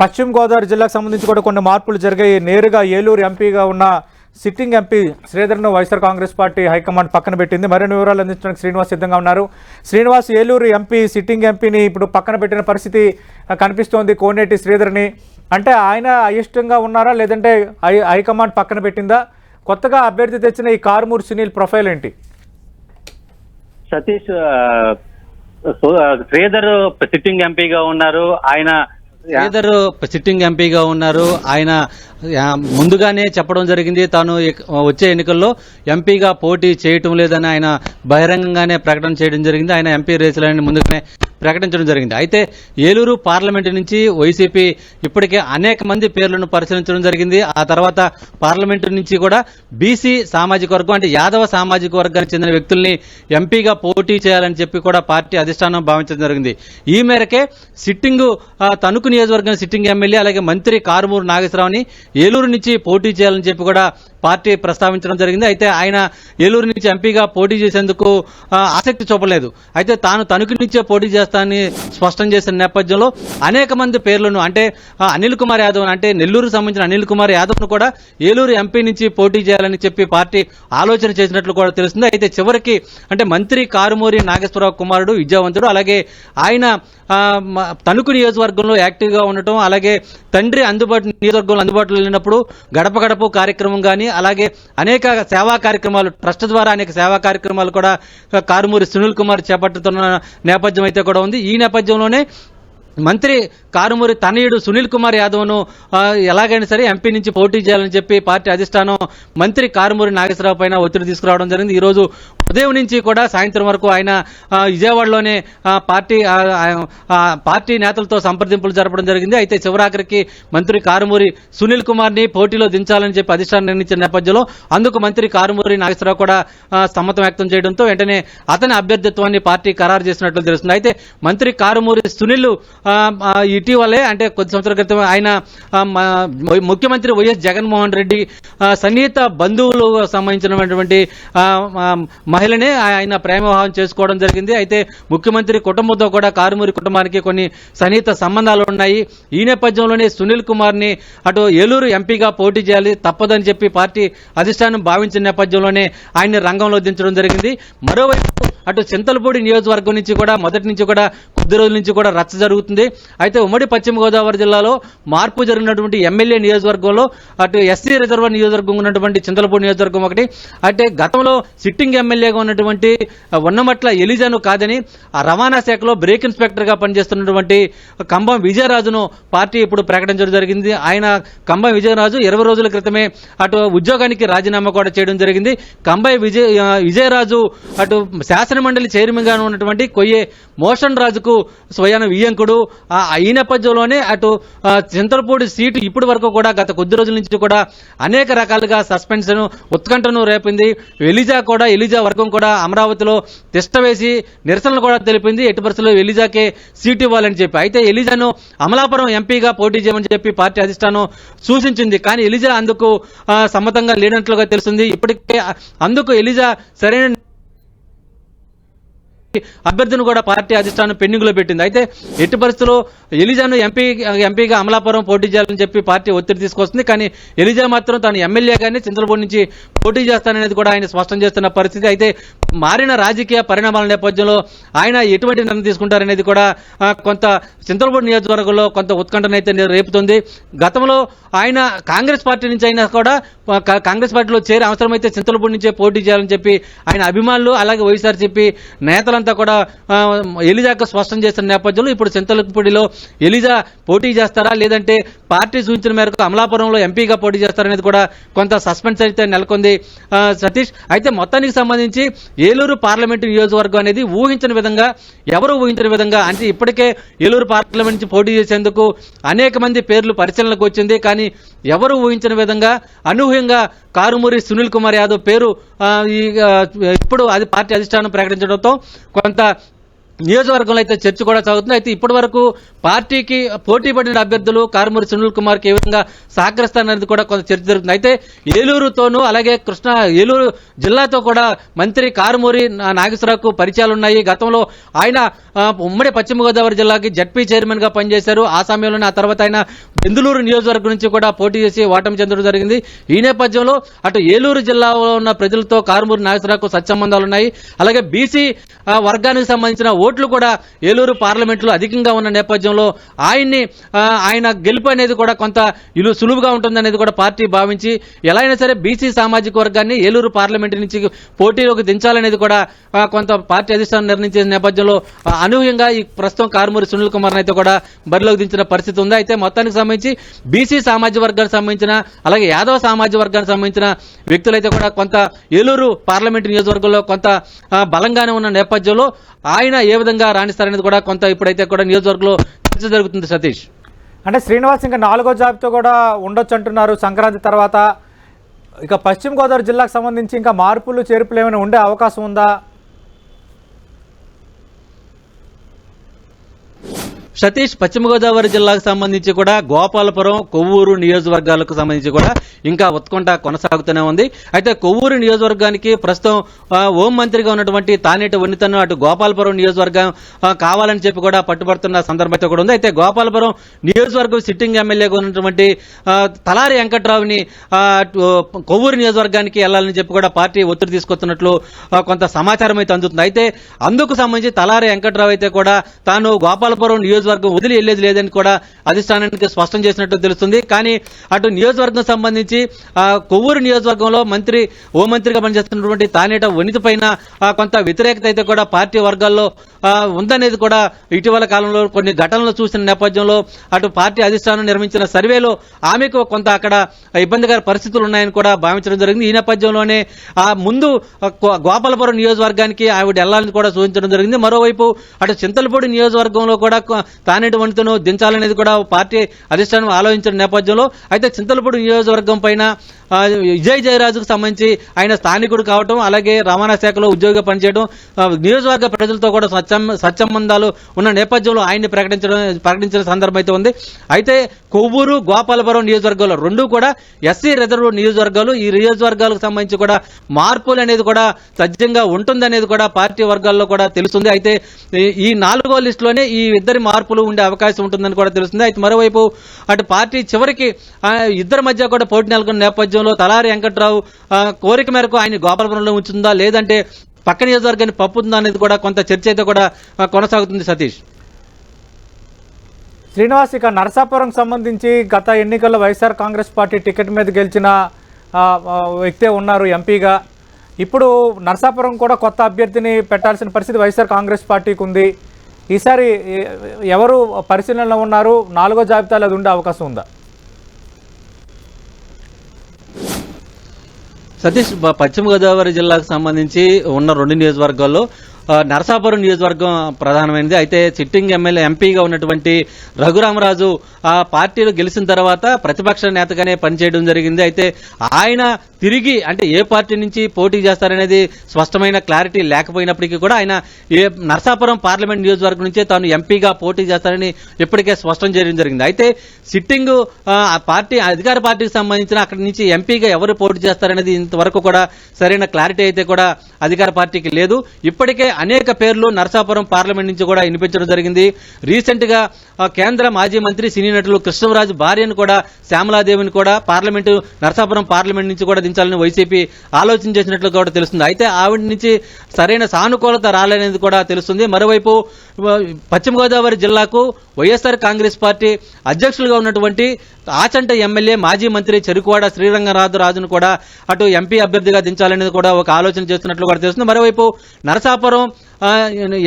పశ్చిమ గోదావరి జిల్లాకు సంబంధించి కూడా కొన్ని మార్పులు జరిగాయి. నేరుగా ఏలూరు ఎంపీగా ఉన్న sitting MP శ్రీధర్ను YSR Congress party high command పక్కన పెట్టింది. మరిన్ని వివరాలు అందించడానికి శ్రీనివాస్ సిద్ధంగా ఉన్నారు. శ్రీనివాస్ ఏలూరు ఎంపీ సిట్టింగ్ ఎంపీని ఇప్పుడు పక్కన పెట్టిన పరిస్థితి కనిపిస్తోంది కోనేటి శ్రీధర్ని. అంటే ఆయన అయిష్టంగా ఉన్నారా? లేదంటే హై హైకమాండ్ పక్కన పెట్టిందా? కొత్తగా అభ్యర్థి తెచ్చిన ఈ కారుమూరు సునీల్ ప్రొఫైల్ ఏంటి? సతీష్ శ్రీధర్ సిట్టింగ్ ఎంపీగా ఉన్నారు. ఆయన శ్రీధర్ సిట్టింగ్ ఎంపీగా ఉన్నారు. ఆయన ముందుగానే చెప్పడం జరిగింది. తాను వచ్చే ఎన్నికల్లో ఎంపీగా పోటీ చేయటం లేదని ఆయన బహిరంగంగానే ప్రకటన చేయడం జరిగింది. ఆయన ఎంపీ రేసులని ముందుగానే ప్రకటించడం జరిగింది. అయితే ఏలూరు పార్లమెంటు నుంచి వైసీపీ ఇప్పటికే అనేక మంది పేర్లను పరిశీలించడం జరిగింది. ఆ తర్వాత పార్లమెంటు నుంచి కూడా బీసీ సామాజిక వర్గం అంటే యాదవ సామాజిక వర్గానికి చెందిన వ్యక్తుల్ని ఎంపీగా పోటీ చేయాలని చెప్పి కూడా పార్టీ అధిష్టానం భావించడం జరిగింది. ఈ మేరకే సిట్టింగ్ తణుకు నియోజకవర్గం సిట్టింగ్ ఎమ్మెల్యే అలాగే మంత్రి కారుమూరు నాగేశ్వరరావుని ఏలూరు నుంచి పోటీ చేయాలని చెప్పి కూడా పార్టీ ప్రస్తావించడం జరిగింది. అయితే ఆయన ఏలూరు నుంచి ఎంపీగా పోటీ చేసేందుకు ఆసక్తి చూపలేదు. అయితే తాను తణుకు నుంచే పోటీ చేస్తానని స్పష్టం చేసిన నేపథ్యంలో అనేక మంది పేర్లను అంటే అనిల్ కుమార్ యాదవ్ అంటే నెల్లూరు సంబంధించిన అనిల్ కుమార్ యాదవ్ను కూడా ఏలూరు ఎంపీ నుంచి పోటీ చేయాలని చెప్పి పార్టీ ఆలోచన చేసినట్లు కూడా తెలుస్తుంది. అయితే చివరికి అంటే మంత్రి కారుమూరి నాగేశ్వరరావు కుమారుడు విద్యావంతుడు అలాగే ఆయన తణుకు నియోజకవర్గంలో యాక్టివ్గా ఉండటం అలాగే తండ్రి అందుబాటు నియోజకవర్గంలో అందుబాటులో లేనప్పుడు గడప గడప కార్యక్రమం కానీ అలాగే అనేక సేవా కార్యక్రమాలు ట్రస్ట్ ద్వారా అనేక సేవా కార్యక్రమాలు కూడా కారుమూరి సునీల్ కుమార్ చేపట్టుతున్న నేపథ్యం అయితే కూడా ఉంది. ఈ నేపథ్యంలోనే మంత్రి కారుమూరి తనయుడు సునీల్ కుమార్ యాదవ్ను ఎలాగైనా సరే ఎంపీ నుంచి పోటీ చేయాలని చెప్పి పార్టీ అధిష్టానం మంత్రి కారుమూరి నాగేశ్వరరావు పైన ఒత్తిడి తీసుకురావడం జరిగింది. ఈరోజు ఉదయం నుంచి కూడా సాయంత్రం వరకు ఆయన విజయవాడలోనే పార్టీ పార్టీ నేతలతో సంప్రదింపులు జరపడం జరిగింది. అయితే చివరాఖరికి మంత్రి కారుమూరి సునీల్ కుమార్ని పోటీలో దించాలని చెప్పి అధిష్టానం నిర్ణయించిన నేపథ్యంలో అందుకు మంత్రి కారుమూరి నాగేశ్వరరావు కూడా సమ్మతం వ్యక్తం చేయడంతో వెంటనే అతని అభ్యర్థిత్వాన్ని పార్టీ ఖరారు చేసినట్లు తెలుస్తుంది. అయితే మంత్రి కారుమూరి సునీల్ ఇటీవలే అంటే కొద్ది సంవత్సరాల క్రితం ఆయన ముఖ్యమంత్రి వైఎస్ జగన్మోహన్ రెడ్డి సన్నిహిత బంధువులు సంబంధించినటువంటి మహిళనే ఆయన ప్రేమ వివాహం చేసుకోవడం జరిగింది. అయితే ముఖ్యమంత్రి కుటుంబంతో కూడా కారుమూరి కుటుంబానికి కొన్ని సన్నిహిత సంబంధాలు ఉన్నాయి. ఈ నేపథ్యంలోనే సునీల్ కుమార్ని అటు ఏలూరు ఎంపీగా పోటీ చేయాలి తప్పదని చెప్పి పార్టీ అధిష్టానం భావించిన నేపథ్యంలోనే ఆయన్ని రంగంలో దించడం జరిగింది. మరోవైపు అటు చింతలపూడి నియోజకవర్గం నుంచి కూడా మొదటి నుంచి కూడా కొద్ది రోజుల నుంచి కూడా రచ్చ జరుగుతుంది. అయితే ఉమ్మడి పశ్చిమ గోదావరి జిల్లాలో మార్పు జరిగినటువంటి ఎమ్మెల్యే నియోజకవర్గంలో అటు ఎస్సీ రిజర్వ్ నియోజకవర్గం ఉన్నటువంటి చింతలపూడి నియోజకవర్గం ఒకటి అంటే గతంలో సిట్టింగ్ ఎమ్మెల్యేగా ఉన్నటువంటి ఉన్నమట్ల ఎలిజాను కాదని ఆ రవాణా శాఖలో బ్రేక్ ఇన్స్పెక్టర్గా పనిచేస్తున్నటువంటి కంబం విజయరాజును పార్టీ ఇప్పుడు ప్రకటించడం జరిగింది. ఆయన కంబం విజయరాజు ఇరవై రోజుల క్రితమే అటు ఉద్యోగానికి రాజీనామా కూడా చేయడం జరిగింది. కంబై విజయ విజయరాజు అటు శాసనమండలి చైర్మన్గా ఉన్నటువంటి కొయ్యే మోషన్ రాజుకు స్వయాన వియంకుడు ఆ, ఈ నేపథ్యంలోనే అటు చింతలపూడి సీటు ఇప్పటి వరకు కూడా గత కొద్ది రోజుల నుంచి కూడా అనేక రకాలుగా సస్పెన్షన్ ఉత్కంఠను రేపింది. ఎలిజా కూడా ఎలిజా వర్గం కూడా అమరావతిలో తిష్ట వేసి నిరసనలు కూడా తెలిపింది. ఎటు పరిస్థితుల్లో ఎలిజాకే సీటు ఇవ్వాలని చెప్పి. అయితే ఎలిజాను అమలాపురం ఎంపీగా పోటీ చేయమని చెప్పి పార్టీ అధిష్టానం సూచించింది. కానీ ఎలిజా అందుకు సమ్మతంగా లేనట్లుగా తెలుస్తుంది. ఇప్పటికే అందుకు ఎలిజా సరైన అభ్యర్థిని కూడా పార్టీ అధిష్టానం పెండింగ్లో పెట్టింది. అయితే ఎట్టి పరిస్థితుల్లో ఎలిజాను ఎంపీ ఎంపీగా అమలాపురం పోటీ చేయాలని చెప్పి పార్టీ ఒత్తిడి తీసుకొస్తుంది. కానీ ఎలిజా మాత్రం తాను ఎమ్మెల్యేగానే చింతలపూడి నుంచి పోటీ చేస్తాననేది కూడా ఆయన స్పష్టం చేస్తున్న పరిస్థితి. అయితే మారిన రాజకీయ పరిణామాల నేపథ్యంలో ఆయన ఎటువంటి నిర్ణయం తీసుకుంటారనేది కూడా కొంత చింతలపూడి నియోజకవర్గంలో కొంత ఉత్కంఠనైతే రేపుతుంది. గతంలో ఆయన కాంగ్రెస్ పార్టీ నుంచి అయినా కూడా కాంగ్రెస్ పార్టీలో చేరి అవసరమైతే చింతలపూడి నుంచే పోటీ చేయాలని చెప్పి ఆయన అభిమానులు అలాగే వైఎస్ఆర్సీపీ నేతలంతా కూడా ఆ, ఎలిజాకు స్పష్టం చేసిన నేపథ్యంలో ఇప్పుడు చింతలపూడిలో ఎలిజా పోటీ చేస్తారా? లేదంటే పార్టీ సూచించిన మేరకు అమలాపురంలో ఎంపీగా పోటీ చేస్తారనేది కూడా కొంత సస్పెన్స్ అయితే నెలకొంది సతీష్. అయితే మొత్తానికి సంబంధించి ఏలూరు పార్లమెంటు నియోజకవర్గం అనేది ఊహించని విధంగా ఎవరు ఊహించని విధంగా అంటే ఇప్పటికే ఏలూరు పార్లమెంట్ నుంచి పోటీ చేసేందుకు అనేక మంది పేర్లు పరిశీలనకు వచ్చింది. కానీ ఎవరు ఊహించని విధంగా అనూహ్యంగా కారుమూరి సునీల్ కుమార్ యాదవ్ పేరు ఇప్పుడు అది పార్టీ అధిష్టానం ప్రకటించడంతో కొంత నియోజకవర్గంలో అయితే చర్చ కూడా సాగుతుంది. అయితే ఇప్పటి వరకు పార్టీకి పోటీ పడిన అభ్యర్థులు కారుమూరి సునీల్ కుమార్కి ఏ విధంగా సహకరిస్తారనేది కూడా కొంత చర్చ జరుగుతుంది. అయితే ఏలూరుతోనూ అలాగే కృష్ణా ఏలూరు జిల్లాతో కూడా మంత్రి కారుమూరి నాగేశ్వరరావుకు పరిచయాలు ఉన్నాయి. గతంలో ఆయన ఉమ్మడి పశ్చిమ గోదావరి జిల్లాకి జడ్పీ చైర్మన్గా పనిచేశారు. ఆ సమయంలోనే ఆ తర్వాత ఆయన బెందులూరు నియోజకవర్గం నుంచి కూడా పోటీ చేసి ఓటమి చెందడం జరిగింది. ఈ నేపథ్యంలో అటు ఏలూరు జిల్లాలో ఉన్న ప్రజలతో కారుమూరి నాగేశ్వరరావుకు సత్సంబంధాలు ఉన్నాయి. అలాగే బీసీ వర్గానికి సంబంధించిన ఓట్లు కూడా ఏలూరు పార్లమెంట్లో అధికంగా ఉన్న నేపథ్యంలో ఆయన్ని ఆయన గెలుపు అనేది కూడా కొంత ఇలు సులువుగా ఉంటుందనేది కూడా పార్టీ భావించి ఎలా అయినా సరే బీసీ సామాజిక వర్గాన్ని ఏలూరు పార్లమెంట్ నుంచి పోటీలోకి దించాలనేది కూడా కొంత పార్టీ అధిష్టానం నిర్ణయించిన నేపథ్యంలో అనూహ్యంగా ఈ ప్రస్తుతం కారుమూరి సునీల్ కుమార్ అయితే కూడా బరిలోకి దించిన పరిస్థితి ఉంది. అయితే మొత్తానికి సంబంధించి బీసీ సామాజిక వర్గానికి సంబంధించిన అలాగే యాదవ సామాజిక వర్గానికి సంబంధించిన వ్యక్తులైతే కూడా కొంత ఏలూరు పార్లమెంట్ నియోజకవర్గంలో కొంత బలంగానే ఉన్న నేపథ్యంలో ఆయన ఏ విధంగా రాణిస్తారనేది కూడా కొంత ఇప్పుడైతే కూడా నియోజకవర్గంలో చర్చ జరుగుతుంది సతీష్. అంటే శ్రీనివాస్ ఇంకా నాలుగో జాబితా కూడా ఉండొచ్చు అంటున్నారు సంక్రాంతి తర్వాత ఇక పశ్చిమ గోదావరి జిల్లాకు సంబంధించి ఇంకా మార్పులు చేర్పులు ఏమైనా ఉండే అవకాశం ఉందా? సతీష్ పశ్చిమ గోదావరి జిల్లాకు సంబంధించి కూడా గోపాలపురం కొవ్వూరు నియోజకవర్గాలకు సంబంధించి కూడా ఇంకా ఉత్కంఠ కొనసాగుతూనే ఉంది. అయితే కొవ్వూరు నియోజకవర్గానికి ప్రస్తుతం హోం మంత్రిగా ఉన్నటువంటి తానేటి ఉన్నితను అటు గోపాలపురం నియోజకవర్గం కావాలని చెప్పి కూడా పట్టుబడుతున్న సందర్భం అయితే కూడా ఉంది. అయితే గోపాలపురం నియోజకవర్గం సిట్టింగ్ ఎమ్మెల్యేగా ఉన్నటువంటి తలారి వెంకట్రావుని అటు, కొవ్వూరు నియోజకవర్గానికి వెళ్ళాలని చెప్పి కూడా పార్టీ ఒత్తిడి తీసుకొస్తున్నట్లు కొంత సమాచారం అయితే అందుతుంది. అయితే అందుకు సంబంధించి తలారి వెంకట్రావు అయితే కూడా తాను గోపాలపురం నియోజకవర్గం వదిలి వెళ్ళేది లేదని కూడా అధిష్టానానికి స్పష్టం చేసినట్టు తెలుస్తుంది. కానీ అటు నియోజకవర్గం సంబంధించి కొవ్వూరు నియోజకవర్గంలో మంత్రి హోంమంత్రిగా పనిచేస్తున్నటువంటి తానేట వనిత పైన కొంత వ్యతిరేకత అయితే కూడా పార్టీ వర్గాల్లో ఉందనేది కూడా ఇటీవల కాలంలో కొన్ని ఘటనలు చూసిన నేపథ్యంలో అటు పార్టీ అధిష్టానం నిర్మించిన సర్వేలో ఆమెకు కొంత అక్కడ ఇబ్బందికర పరిస్థితులు ఉన్నాయని కూడా భావించడం జరిగింది. ఈ నేపథ్యంలోనే ఆ ముందు గో- గోపాలపురం నియోజకవర్గానికి ఆవిడ వెళ్ళాలని కూడా సూచించడం జరిగింది. మరోవైపు అటు చింతలపూడి నియోజకవర్గంలో కూడా కొ- తానేటి దించాలనేది కూడా పార్టీ అధిష్టానం ఆలోచించిన నేపథ్యంలో అయితే చింతలపూడి నియోజకవర్గం పైన విజయ్ జయరాజుకు సంబంధించి ఆయన స్థానికుడు కావటం అలాగే రవాణా శాఖలో ఉద్యోగిగా పనిచేయడం నియోజకవర్గ ప్రజలతో కూడా సత్సం సత్సంబంధాలు ఉన్న నేపథ్యంలో ఆయన్ని ప్రకటించడం ప్రకటించిన సందర్భం అయితే ఉంది. అయితే కొవ్వూరు గోపాలపురం నియోజకవర్గాలు రెండు కూడా ఎస్సీ రిజర్వ్ నియోజకవర్గాలు ఈ నియోజకవర్గాలకు సంబంధించి కూడా మార్పులు అనేది కూడా సజ్జంగా ఉంటుందనేది కూడా పార్టీ వర్గాల్లో కూడా తెలుస్తుంది. అయితే ఈ- నాలుగో లిస్టులోనే ఈ ఇద్దరి మార్పులు ఉండే అవకాశం ఉంటుందని కూడా తెలుస్తుంది. అయితే మరోవైపు అటు పార్టీ చివరికి ఇద్దరి మధ్య కూడా పోటీ నెలకొన్న నేపథ్యంలో తలారి వెంకట్రావు కోరిక మేరకు ఆయన గోపాలపురంలో ఉంచుందా? లేదంటే పక్క నియోజకవర్గాన్ని పప్పుతుందా అనేది కూడా కొంత చర్చ అయితే కూడా కొనసాగుతుంది సతీష్. శ్రీనివాస్ ఇక నరసాపురం సంబంధించి గత ఎన్నికల్లో వైఎస్ఆర్ కాంగ్రెస్ పార్టీ టికెట్ మీద గెలిచిన వ్యక్తే ఉన్నారు ఎంపీగా. ఇప్పుడు నరసాపురం కూడా కొత్త అభ్యర్థిని పెట్టాల్సిన పరిస్థితి వైఎస్ఆర్ కాంగ్రెస్ పార్టీకి ఉంది. ఈసారి ఎవరు పరిశీలనలో ఉన్నారు? నాలుగో జాబితాలో అది ఉండే అవకాశం ఉందా? సతీష్ పశ్చిమ గోదావరి జిల్లాకు సంబంధించి ఉన్న రెండు నియోజకవర్గాల్లో నరసాపురం నియోజకవర్గం ప్రధానమైనది. అయితే సిట్టింగ్ ఎమ్మెల్యే ఎంపీగా ఉన్నటువంటి రఘురామరాజు ఆ పార్టీలో గెలిచిన తర్వాత ప్రతిపక్ష నేతగానే పనిచేయడం జరిగింది. అయితే ఆయన తిరిగి అంటే ఏ పార్టీ నుంచి పోటీ చేస్తారనేది స్పష్టమైన క్లారిటీ లేకపోయినప్పటికీ కూడా ఆయన ఏ నరసాపురం పార్లమెంట్ నియోజకవర్గం నుంచే తాను ఎంపీగా పోటీ చేస్తారని ఇప్పటికే స్పష్టం చేయడం జరిగింది. అయితే సిట్టింగ్ ఆ, ఆ పార్టీ అధికార పార్టీకి సంబంధించిన అక్కడి నుంచి ఎంపీగా ఎవరు పోటీ చేస్తారనేది ఇంతవరకు కూడా సరైన క్లారిటీ అయితే కూడా అధికార పార్టీకి లేదు. ఇప్పటికే అనేక పేర్లు నరసాపురం పార్లమెంట్ నుంచి కూడా వినిపించడం జరిగింది. రీసెంట్గా కేంద్ర మాజీ మంత్రి సినీ నటులు కృష్ణరాజు భార్యను కూడా శ్యామలాదేవిని కూడా పార్లమెంటు నరసాపురం పార్లమెంట్ నుంచి కూడా దించాలని వైసీపీ ఆలోచన చేసినట్లు కూడా తెలుస్తుంది. అయితే ఆవిడ నుంచి సరైన సానుకూలత రాలేనేది కూడా తెలుస్తుంది. మరోవైపు పశ్చిమ గోదావరి జిల్లాకు వైఎస్ఆర్ కాంగ్రెస్ పార్టీ అధ్యక్షులుగా ఉన్నటువంటి ఆచంట ఎమ్మెల్యే మాజీ మంత్రి చెరుకువాడ శ్రీరంగరాజు రాజును కూడా అటు ఎంపీ అభ్యర్థిగా దించాలనేది కూడా ఒక ఆలోచన చేస్తున్నట్లు కూడా తెలుస్తుంది. మరోవైపు నరసాపురం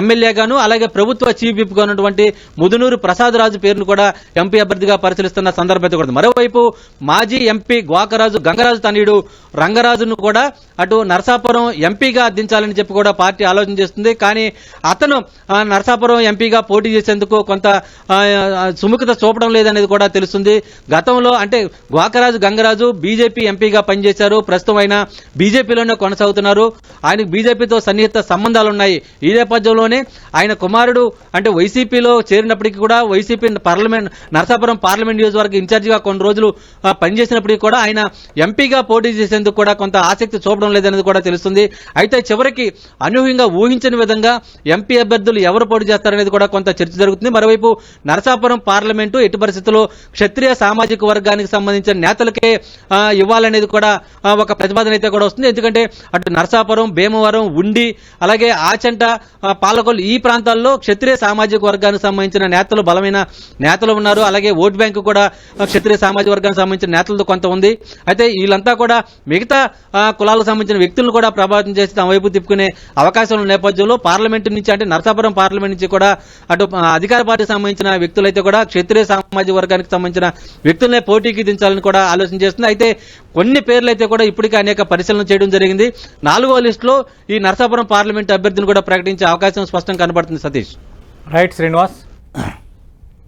ఎమ్మెల్యేగాను అలాగే ప్రభుత్వ చీఫ్ విప్ ఉన్నటువంటి ముదునూరు ప్రసాద్ రాజు పేరును కూడా ఎంపీ అభ్యర్థిగా పరిశీలిస్తున్న సందర్భం కూడా మరోవైపు మాజీ ఎంపీ గోకరాజు గంగరాజు తనయుడు రంగరాజును కూడా అటు నరసాపురం ఎంపీగా అర్థించాలని చెప్పి కూడా పార్టీ ఆలోచన చేస్తుంది. కానీ అతను నరసాపురం ఎంపీగా పోటీ చేసేందుకు కొంత సుముఖత చూపడం లేదనేది కూడా తెలుస్తుంది. గతంలో అంటే గోకరాజు గంగరాజు బీజేపీ ఎంపీగా పనిచేశారు. ప్రస్తుతం ఆయన బీజేపీలోనే కొనసాగుతున్నారు. ఆయనకు బీజేపీతో సన్నిహిత సంబంధాలు ఉన్నాయి ఈ నేపథ్యంలోనే ఆయన కుమారుడు అంటే వైసీపీలో చేరినప్పటికీ కూడా వైసీపీ పార్లమెంట్ నరసాపురం పార్లమెంట్ నియోజకవర్గ ఇన్ఛార్జిగా కొన్ని రోజులు పనిచేసినప్పటికీ కూడా ఆయన ఎంపీగా పోటీ చేసేందుకు కూడా కొంత ఆసక్తి చూపడం లేదనేది కూడా తెలుస్తుంది. అయితే చివరికి అనూహ్యంగా ఊహించని విధంగా ఎంపీ అభ్యర్థులు ఎవరు పోటీ చేస్తారనేది కూడా కొంత చర్చ జరుగుతుంది. మరోవైపు నరసాపురం పార్లమెంటు ఎట్టి పరిస్థితుల్లో క్షత్రియ సామాజిక వర్గానికి సంబంధించిన నేతలకే ఇవ్వాలనేది కూడా ఒక ప్రతిపాదన అయితే కూడా వస్తుంది. ఎందుకంటే అటు నరసాపురం భీమవరం ఉండి అలాగే ఆచంట ఆ, పాలకొల్లు ఈ ప్రాంతాల్లో క్షత్రియ సామాజిక వర్గానికి సంబంధించిన నేతలు బలమైన నేతలు ఉన్నారు. అలాగే ఓటు బ్యాంకు కూడా క్షత్రియ సామాజిక వర్గానికి సంబంధించిన నేతలతో కొంత ఉంది. అయితే వీళ్ళంతా కూడా మిగతా కులాలకు సంబంధించిన వ్యక్తులను కూడా ప్రభావితం చేసి తమ వైపు తిప్పుకునే అవకాశం ఉన్న నేపథ్యంలో పార్లమెంటు నుంచి అంటే నరసాపురం పార్లమెంట్ నుంచి కూడా అటు అధికార పార్టీకి సంబంధించిన వ్యక్తులైతే కూడా క్షత్రియ సామాజిక వర్గానికి సంబంధించిన వ్యక్తులనే పోటీకి దించాలని కూడా ఆలోచన చేస్తుంది. అయితే కొన్ని పేర్లు అయితే కూడా ఇప్పటికే అనేక పరిశీలన చేయడం జరిగింది. నాలుగో లిస్టులో ఈ నరసాపురం పార్లమెంట్ అభ్యర్థిని కూడా ప్రకటించే అవకాశం స్పష్టంగా కనబడుతుంది సతీష్. రైట్ శ్రీనివాస్.